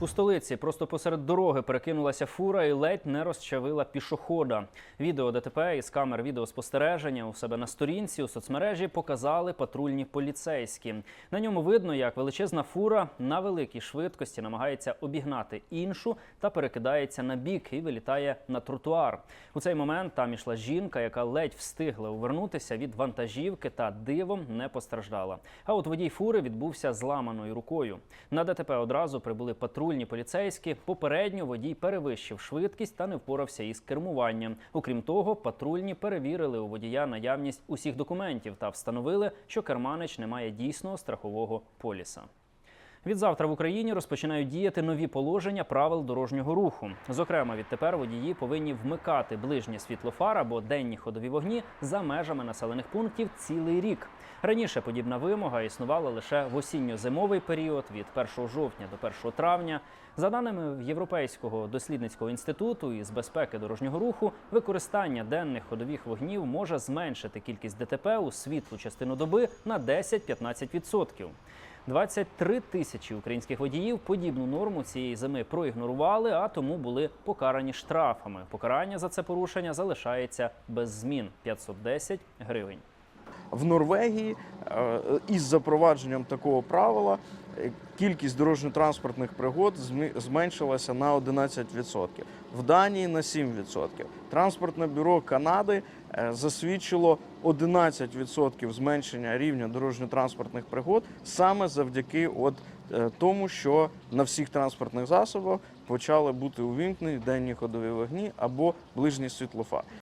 У столиці просто посеред дороги перекинулася фура і ледь не розчавила пішохода. Відео ДТП із камер відеоспостереження у себе на сторінці у соцмережі показали патрульні поліцейські. На ньому видно, як величезна фура на великій швидкості намагається обігнати іншу та перекидається на бік і вилітає на тротуар. У цей момент там ішла жінка, яка ледь встигла увернутися від вантажівки та дивом не постраждала. А от водій фури відбувся зламаною рукою. На ДТП одразу прибули патрульні поліцейські. Попередньо водій перевищив швидкість та не впорався із кермуванням. Окрім того, патрульні перевірили у водія наявність усіх документів та встановили, що керманич не має дійсного страхового поліса. Відзавтра в Україні розпочинають діяти нові положення правил дорожнього руху. Зокрема, відтепер водії повинні вмикати ближні світлофар або денні ходові вогні за межами населених пунктів цілий рік. Раніше подібна вимога існувала лише в осінньо-зимовий період від 1 жовтня до 1 травня. За даними Європейського дослідницького інституту із безпеки дорожнього руху, використання денних ходових вогнів може зменшити кількість ДТП у світлу частину доби на 10-15%. 23 тисячі українських водіїв подібну норму цієї зими проігнорували, а тому були покарані штрафами. Покарання за це порушення залишається без змін 510 гривень. В Норвегії е, із запровадженням такого правила кількість дорожньо-транспортних пригод зменшилася на 11%, в Данії на 7%. Транспортне бюро Канади е, засвідчило 11% зменшення рівня дорожньо-транспортних пригод саме завдяки от е, тому, що на всіх транспортних засобах почали бути увімкнені денні ходові вогні або ближні світлофар.